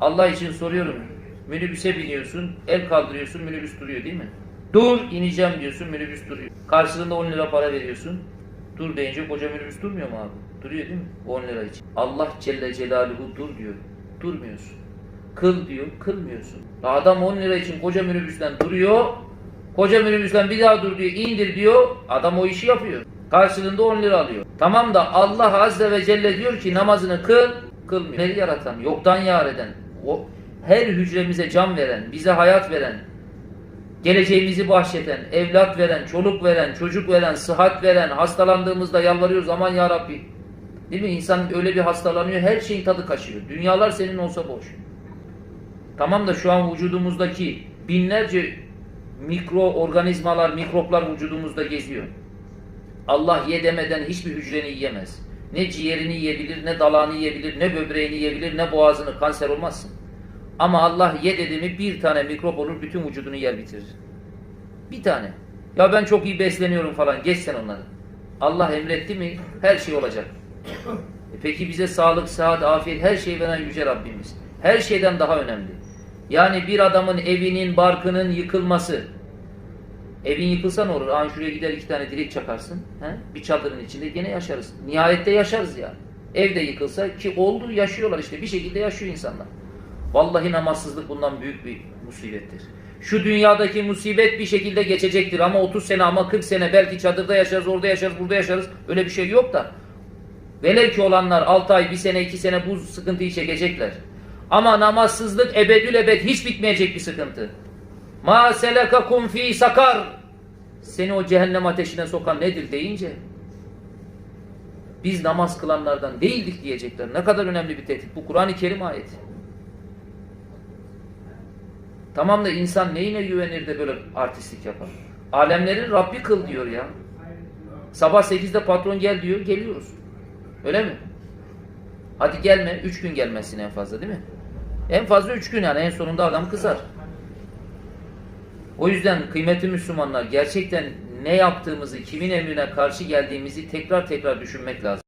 Allah için soruyorum. Minibüse biniyorsun, el kaldırıyorsun, minibüs duruyor değil mi? Dur, ineceğim diyorsun, minibüs duruyor. Karşılığında 10 lira para veriyorsun. Dur deyince koca minibüs durmuyor mu abi? Duruyor değil mi? 10 lira için. Allah Celle Celaluhu dur diyor. Durmuyorsun. Kıl diyor, kılmıyorsun. Adam 10 lira için koca minibüsten duruyor. Koca minibüsten bir daha dur diyor, indir diyor. Adam o işi yapıyor. Karşılığında 10 lira alıyor. Tamam da Allah Azze ve Celle diyor ki namazını kıl, kılmıyor. Neyi yaratan, yoktan yar eden, o her hücremize can veren, bize hayat veren, geleceğimizi bahşeden, evlat veren, çoluk veren, çocuk veren, sıhhat veren, hastalandığımızda yalvarıyoruz aman ya Rabbi. Değil mi? İnsan öyle bir hastalanıyor, her şeyin tadı kaçıyor. Dünyalar senin olsa boş. Tamam da şu an vücudumuzdaki binlerce mikroorganizmalar, mikroplar vücudumuzda geziyor. Allah ye demeden hiçbir hücreni yiyemez. Ne ciğerini yiyebilir, ne dalağını yiyebilir, ne böbreğini yiyebilir, ne boğazını kanser olmazsın. Ama Allah ye dedi mi bir tane mikrop olur, bütün vücudunu yer bitirir. Bir tane. Ya ben çok iyi besleniyorum falan, geç sen onları. Allah emretti mi her şey olacak. E peki bize sağlık, sıhhat, afiyet her şey veren Yüce Rabbimiz. Her şeyden daha önemli. Yani bir adamın evinin, barkının yıkılması. Evin yıkılsa ne olur? An şuraya gider iki tane direk çakarsın. He? Bir çadırın içinde gene yaşarız. Nihayette yaşarız yani. Evde yıkılsa ki oldu yaşıyorlar işte. Bir şekilde yaşıyor insanlar. Vallahi namazsızlık bundan büyük bir musibettir. Şu dünyadaki musibet bir şekilde geçecektir ama 30 sene ama 40 sene belki çadırda yaşarız, orada yaşarız, burada yaşarız. Öyle bir şey yok da. Velev ki olanlar 6 ay, 1 sene, 2 sene bu sıkıntıyı çekecekler. Ama namazsızlık ebedül ebed hiç bitmeyecek bir sıkıntı. Ma selekakum fi sakar. Seni o cehennem ateşine sokan nedir deyince biz namaz kılanlardan değildik diyecekler. Ne kadar önemli bir tehdit. Bu Kur'an-ı Kerim ayeti. Tamam da insan neyine güvenir de böyle artistlik yapar? Alemlerin Rabbi kıl diyor ya. Sabah 8'de patron gel diyor, geliyoruz. Öyle mi? Hadi gelme, 3 gün gelmezsin en fazla değil mi? En fazla 3 gün yani en sonunda adam kızar. O yüzden kıymetli Müslümanlar gerçekten ne yaptığımızı, kimin emrine karşı geldiğimizi tekrar tekrar düşünmek lazım.